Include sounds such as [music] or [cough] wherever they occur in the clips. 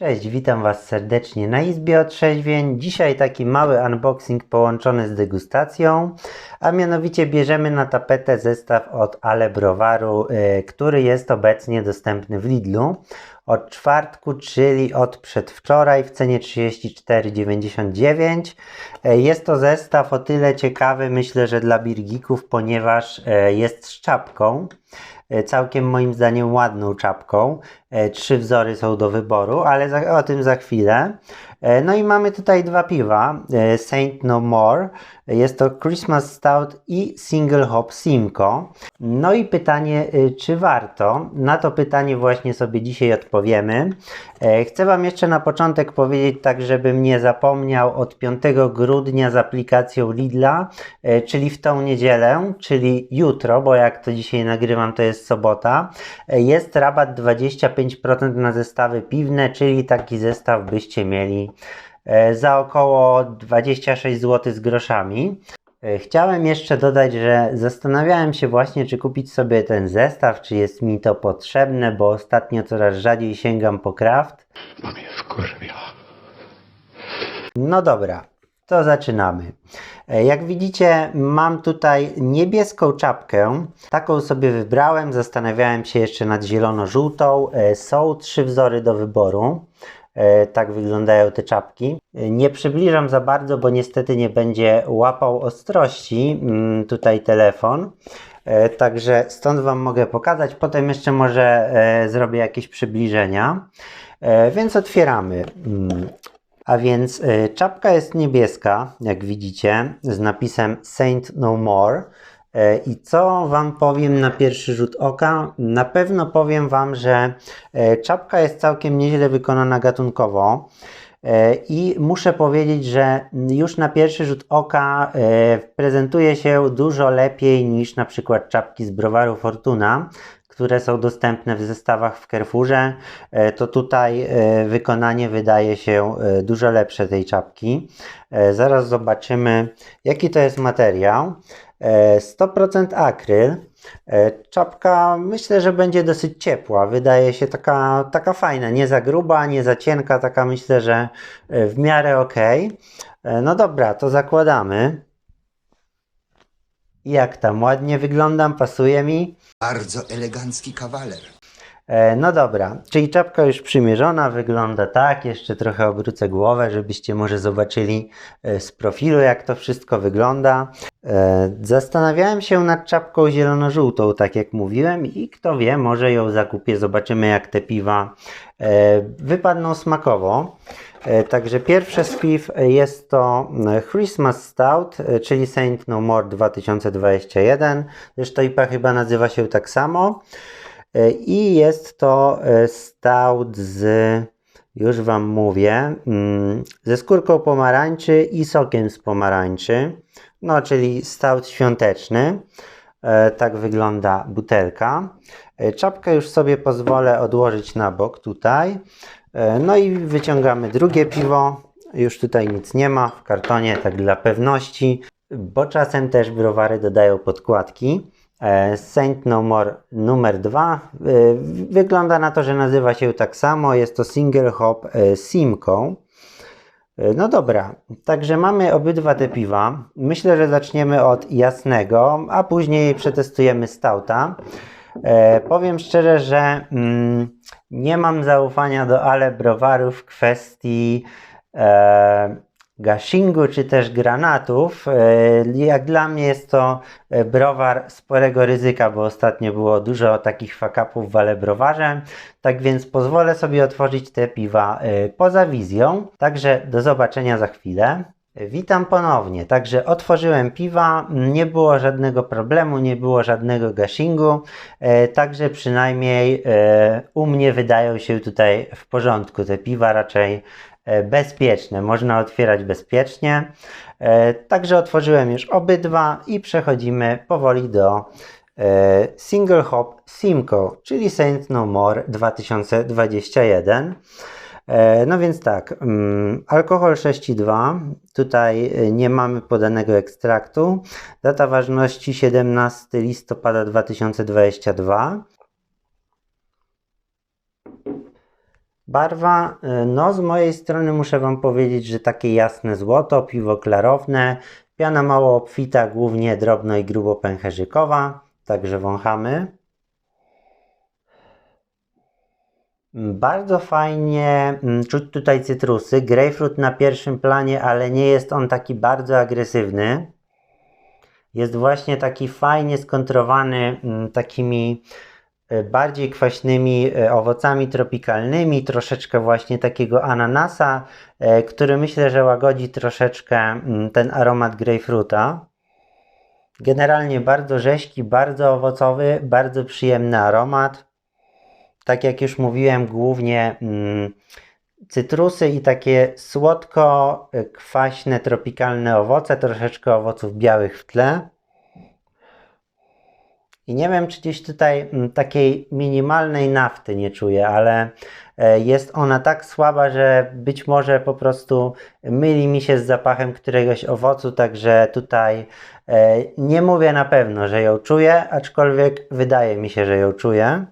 Cześć, witam Was serdecznie na Izbie Otrzeźwień. Dzisiaj taki mały unboxing połączony z degustacją, a mianowicie bierzemy na tapetę zestaw od Ale Browaru, y, który jest obecnie dostępny w Lidlu od czwartku, czyli od przedwczoraj w cenie 34,99. Y, Jest to zestaw o tyle ciekawy, myślę, że dla birgików, ponieważ y, jest z czapką całkiem moim zdaniem ładną czapką. E, Trzy wzory są do wyboru, ale za, o tym za chwilę. E, No i mamy tutaj dwa piwa. e, Saint No More. Jest to Christmas Stout i Single Hop Simcoe. No i pytanie, e, czy warto? Na to pytanie właśnie sobie dzisiaj odpowiemy. E, Chcę Wam jeszcze na początek powiedzieć, tak żebym nie zapomniał, od 5 grudnia z aplikacją Lidla, e, czyli w tą niedzielę, czyli jutro, bo jak to dzisiaj nagrywam, to jest sobota, e, jest rabat 25% na zestawy piwne, czyli taki zestaw byście mieli e, za około 26 zł z groszami. E, Chciałem jeszcze dodać, że zastanawiałem się właśnie, czy kupić sobie ten zestaw, czy jest mi to potrzebne, bo ostatnio coraz rzadziej sięgam po kraft. Bo mnie wkurwia. No dobra, to zaczynamy. E, Jak widzicie, mam tutaj niebieską czapkę. Taką sobie wybrałem. Zastanawiałem się jeszcze nad zielono-żółtą. E, Są trzy wzory do wyboru. E, Tak wyglądają te czapki. Nie przybliżam za bardzo, bo niestety nie będzie łapał ostrości mm, tutaj telefon. Także stąd Wam mogę pokazać. Potem jeszcze może zrobię jakieś przybliżenia. Więc otwieramy. A więc y, czapka jest niebieska, jak widzicie, z napisem Saint No More. Y, I co Wam powiem na pierwszy rzut oka? Na pewno powiem Wam, że y, czapka jest całkiem nieźle wykonana gatunkowo. I muszę powiedzieć, że już na pierwszy rzut oka prezentuje się dużo lepiej niż na przykład czapki z browaru Fortuna, które są dostępne w zestawach w Carrefourze, e, to tutaj e, wykonanie wydaje się e, dużo lepsze tej czapki. Zaraz zobaczymy, jaki to jest materiał. E, 100% akryl. Czapka myślę, że będzie dosyć ciepła. Wydaje się taka, taka fajna, nie za gruba, nie za cienka, taka myślę, że w miarę ok. No dobra, to zakładamy. Jak tam ładnie wyglądam, pasuje mi. Bardzo elegancki kawaler. E, No dobra, czyli czapka już przymierzona, wygląda tak. Jeszcze trochę obrócę głowę, żebyście może zobaczyli e, z profilu, jak to wszystko wygląda. E, Zastanawiałem się nad czapką zielono-żółtą, tak jak mówiłem, i kto wie, może ją zakupię. Zobaczymy, jak te piwa wypadną smakowo. Także pierwsze z jest to Christmas Stout, czyli Saint No More 2021. Zresztą IPA chyba nazywa się tak samo. E, I jest to e, stout z, już Wam mówię, mm, ze skórką pomarańczy i sokiem z pomarańczy. No, czyli stout świąteczny. E, Tak wygląda butelka. Czapkę już sobie pozwolę odłożyć na bok tutaj. No i wyciągamy drugie piwo. Już tutaj nic nie ma w kartonie, tak dla pewności, bo czasem też browary dodają podkładki. E, Saint No More numer 2 wygląda na to, że nazywa się tak samo. Jest to single hop e. E, No dobra, także mamy obydwa te piwa. Myślę, że zaczniemy od jasnego, a później przetestujemy stauta. E, powiem szczerze, że mm, nie mam zaufania do ale browaru w kwestii e, gashingu czy też granatów. E, jak dla mnie jest to e, browar sporego ryzyka, bo ostatnio było dużo takich fakapów w ale browarze. Tak więc pozwolę sobie otworzyć te piwa e, poza wizją. Także do zobaczenia za chwilę. Witam ponownie. Także otworzyłem piwa, nie było żadnego problemu, nie było żadnego gashingu, e, także przynajmniej e, u mnie wydają się tutaj w porządku. Te piwa raczej bezpieczne, można otwierać bezpiecznie. E, także otworzyłem już obydwa i przechodzimy powoli do e, Single Hop Simcoe, czyli Saint No More 2021. E, No więc tak, mm, alkohol 6,2, tutaj e, nie mamy podanego ekstraktu. Data ważności 17 listopada 2022. Barwa, y, no z mojej strony muszę Wam powiedzieć, że takie jasne złoto, piwo klarowne, piana mało obfita, głównie drobno i grubo pęcherzykowa, także wąchamy. Mm, Bardzo fajnie mm, czuć tutaj cytrusy. Grapefruit na pierwszym planie, ale nie jest on taki bardzo agresywny. Jest właśnie taki fajnie skontrowany mm, takimi bardziej kwaśnymi e, owocami tropikalnymi, troszeczkę właśnie takiego ananasa, e, który myślę, że łagodzi troszeczkę mm, ten aromat grapefruita. Generalnie bardzo rzeźki, bardzo owocowy, bardzo przyjemny aromat. Tak jak już mówiłem, głównie mm, cytrusy i takie słodko-kwaśne, tropikalne owoce, troszeczkę owoców białych w tle. I nie wiem, czy gdzieś tutaj mm, takiej minimalnej nafty nie czuję, ale e, jest ona tak słaba, że być może po prostu myli mi się z zapachem któregoś owocu, także tutaj e, nie mówię na pewno, że ją czuję, aczkolwiek wydaje mi się, że ją czuję.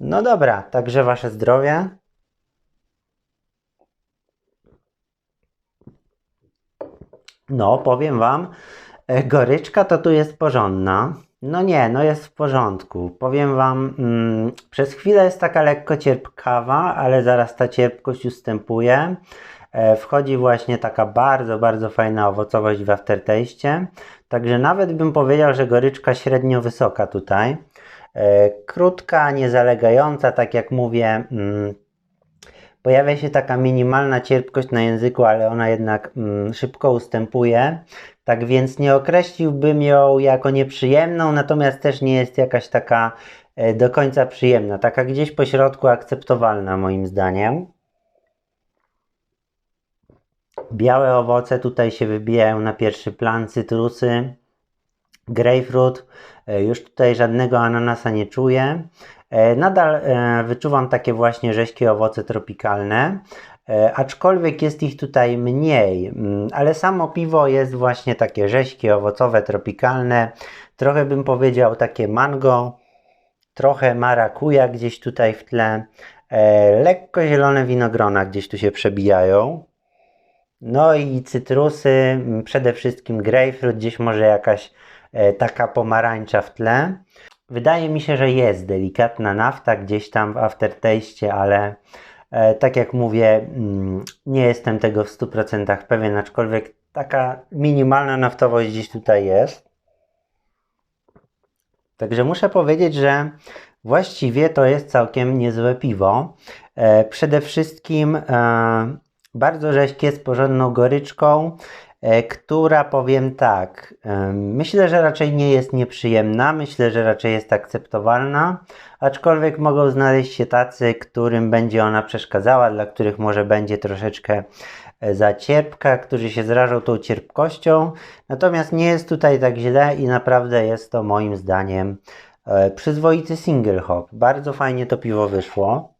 No dobra, także wasze zdrowie. No, powiem wam, e, goryczka to tu jest porządna. No nie, no jest w porządku. Powiem wam, mm, przez chwilę jest taka lekko cierpkawa, ale zaraz ta cierpkość ustępuje. E, wchodzi właśnie taka bardzo, bardzo fajna owocowość w aftertaście. Także nawet bym powiedział, że goryczka średnio wysoka tutaj. E, krótka, niezalegająca, tak jak mówię. Mm, pojawia się taka minimalna cierpkość na języku, ale ona jednak mm, szybko ustępuje. Tak więc nie określiłbym ją jako nieprzyjemną, natomiast też nie jest jakaś taka e, do końca przyjemna. Taka gdzieś po środku akceptowalna, moim zdaniem. Białe owoce tutaj się wybijają na pierwszy plan, cytrusy, grapefruit. E, Już tutaj żadnego ananasa nie czuję. E, Nadal e, wyczuwam takie właśnie rześkie owoce tropikalne, aczkolwiek jest ich tutaj mniej, Mm, ale samo piwo jest właśnie takie rześkie, owocowe, tropikalne. Trochę bym powiedział takie mango, trochę marakuja gdzieś tutaj w tle. Lekko zielone winogrona gdzieś tu się przebijają. No i cytrusy, m, przede wszystkim grapefruit, gdzieś może jakaś taka pomarańcza w tle. Wydaje mi się, że jest delikatna nafta gdzieś tam w aftertaście, ale e, tak jak mówię, mm, nie jestem tego w 100% pewien, aczkolwiek taka minimalna naftowość gdzieś tutaj jest. Także muszę powiedzieć, że właściwie to jest całkiem niezłe piwo. E, przede wszystkim e, bardzo rzeźkie z porządną goryczką, e, która powiem tak, e, myślę, że raczej nie jest nieprzyjemna, myślę, że raczej jest akceptowalna, aczkolwiek mogą znaleźć się tacy, którym będzie ona przeszkadzała, dla których może będzie troszeczkę e, za cierpka, którzy się zrażą tą cierpkością, natomiast nie jest tutaj tak źle i naprawdę jest to moim zdaniem e, przyzwoity single hop. Bardzo fajnie to piwo wyszło.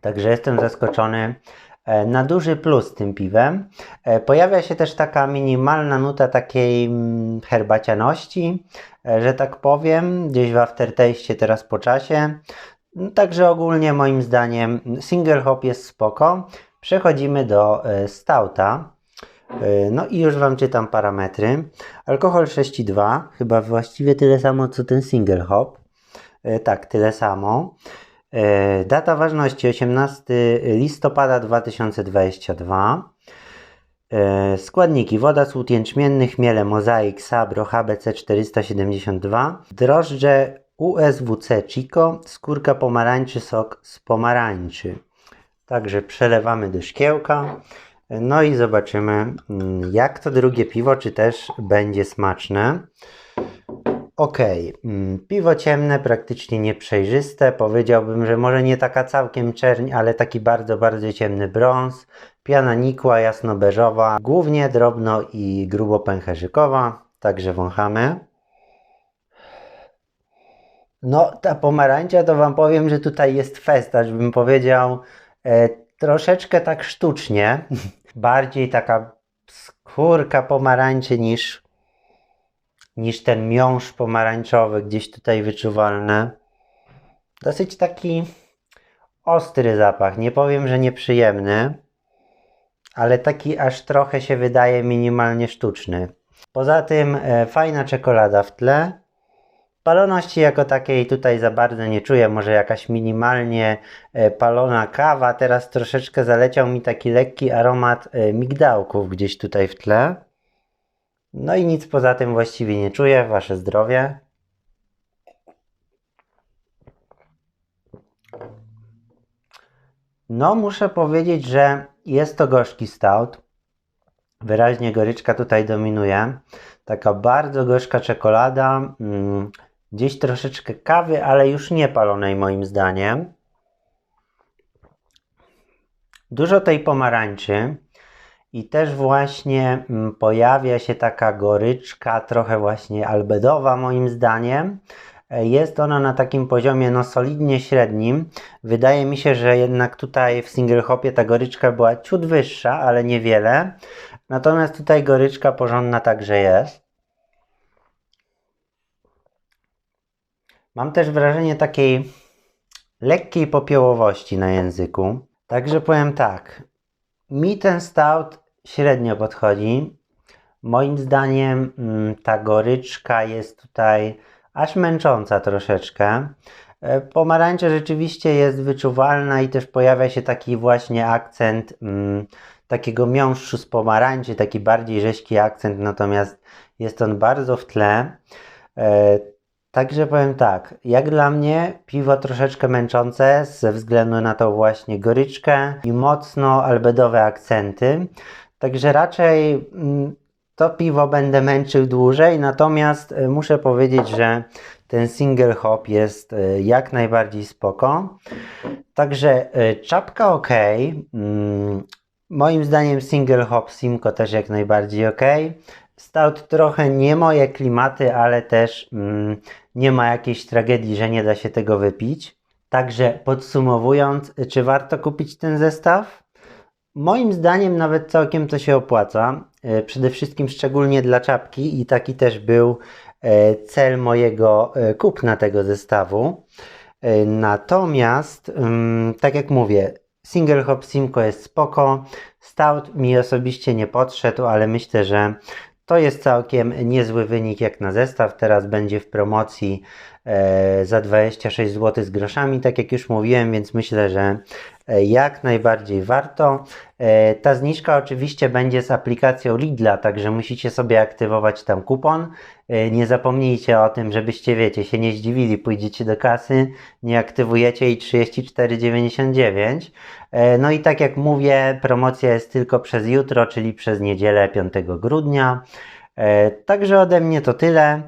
Także jestem zaskoczony e, na duży plus tym piwem. E, Pojawia się też taka minimalna nuta takiej mm, herbacianości, e, że tak powiem, gdzieś w aftertaście teraz po czasie. No, Także ogólnie moim zdaniem single hop jest spoko. Przechodzimy do e, stouta. E, No i już Wam czytam parametry. Alkohol 6,2, chyba właściwie tyle samo co ten single hop. E, Tak, tyle samo. E, Data ważności 18 listopada 2022. E, Składniki: woda, słód jęczmienny, chmiele, mozaik, sabro, HBC 472, drożdże USWC Chico, skórka pomarańczy, sok z pomarańczy. Także przelewamy do szkiełka. No i zobaczymy, mm, jak to drugie piwo, czy też będzie smaczne. Ok, piwo ciemne, praktycznie nieprzejrzyste. Powiedziałbym, że może nie taka całkiem czerń, ale taki bardzo, bardzo ciemny brąz. Piana nikła, jasno-beżowa, głównie drobno i grubo pęcherzykowa. Także wąchamy. No, ta pomarańcza to Wam powiem, że tutaj jest fest, bym powiedział e, troszeczkę tak sztucznie. [laughs] Bardziej taka skórka pomarańczy niż niż ten miąższ pomarańczowy gdzieś tutaj wyczuwalny. Dosyć taki ostry zapach. Nie powiem, że nieprzyjemny, ale taki aż trochę się wydaje minimalnie sztuczny. Poza tym e, fajna czekolada w tle. Paloności jako takiej tutaj za bardzo nie czuję. Może jakaś minimalnie e, palona kawa. Teraz troszeczkę zaleciał mi taki lekki aromat e, migdałków gdzieś tutaj w tle. No i nic poza tym właściwie nie czuję. Wasze zdrowie. No, muszę powiedzieć, że jest to gorzki stout. Wyraźnie goryczka tutaj dominuje. Taka bardzo gorzka czekolada. Mm, gdzieś troszeczkę kawy, ale już nie palonej moim zdaniem. Dużo tej pomarańczy. I też właśnie mm, pojawia się taka goryczka, trochę właśnie albedowa moim zdaniem. E, Jest ona na takim poziomie no solidnie średnim. Wydaje mi się, że jednak tutaj w single hopie ta goryczka była ciut wyższa, ale niewiele. Natomiast tutaj goryczka porządna także jest. Mam też wrażenie takiej lekkiej popiołowości na języku. Także powiem tak. Mi ten stout średnio podchodzi. Moim zdaniem mm, ta goryczka jest tutaj aż męcząca troszeczkę. E, Pomarańcza rzeczywiście jest wyczuwalna i też pojawia się taki właśnie akcent mm, takiego miąższu z pomarańczy, taki bardziej rzeźki akcent, natomiast jest on bardzo w tle. E, Także powiem tak, jak dla mnie piwo troszeczkę męczące ze względu na tą właśnie goryczkę i mocno albedowe akcenty. Także raczej mm, to piwo będę męczył dłużej, natomiast y, muszę powiedzieć, że ten single hop jest y, jak najbardziej spoko. Także y, czapka ok. Mm, Moim zdaniem single hop Simco też jak najbardziej ok. Stout trochę nie moje klimaty, ale też mm, nie ma jakiejś tragedii, że nie da się tego wypić. Także podsumowując, czy warto kupić ten zestaw? Moim zdaniem nawet całkiem to się opłaca. E, Przede wszystkim szczególnie dla czapki i taki też był e, cel mojego e, kupna tego zestawu. Natomiast, mm, tak jak mówię, Single Hop Simco jest spoko. Stout mi osobiście nie podszedł, ale myślę, że to jest całkiem niezły wynik jak na zestaw. Teraz będzie w promocji za 26 zł z groszami, tak jak już mówiłem, więc myślę, że e, jak najbardziej warto. E, ta zniżka oczywiście będzie z aplikacją Lidla, także musicie sobie aktywować tam kupon. E, nie zapomnijcie o tym, żebyście wiecie, się nie zdziwili, pójdziecie do kasy, nie aktywujecie i 34,99. E, No i tak jak mówię, promocja jest tylko przez jutro, czyli przez niedzielę 5 grudnia. E, Także ode mnie to tyle.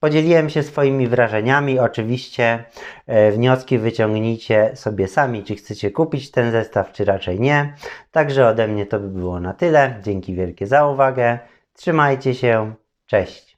Podzieliłem się swoimi wrażeniami. Oczywiście e, wnioski wyciągnijcie sobie sami, czy chcecie kupić ten zestaw, czy raczej nie. Także ode mnie to by było na tyle. Dzięki wielkie za uwagę. Trzymajcie się. Cześć.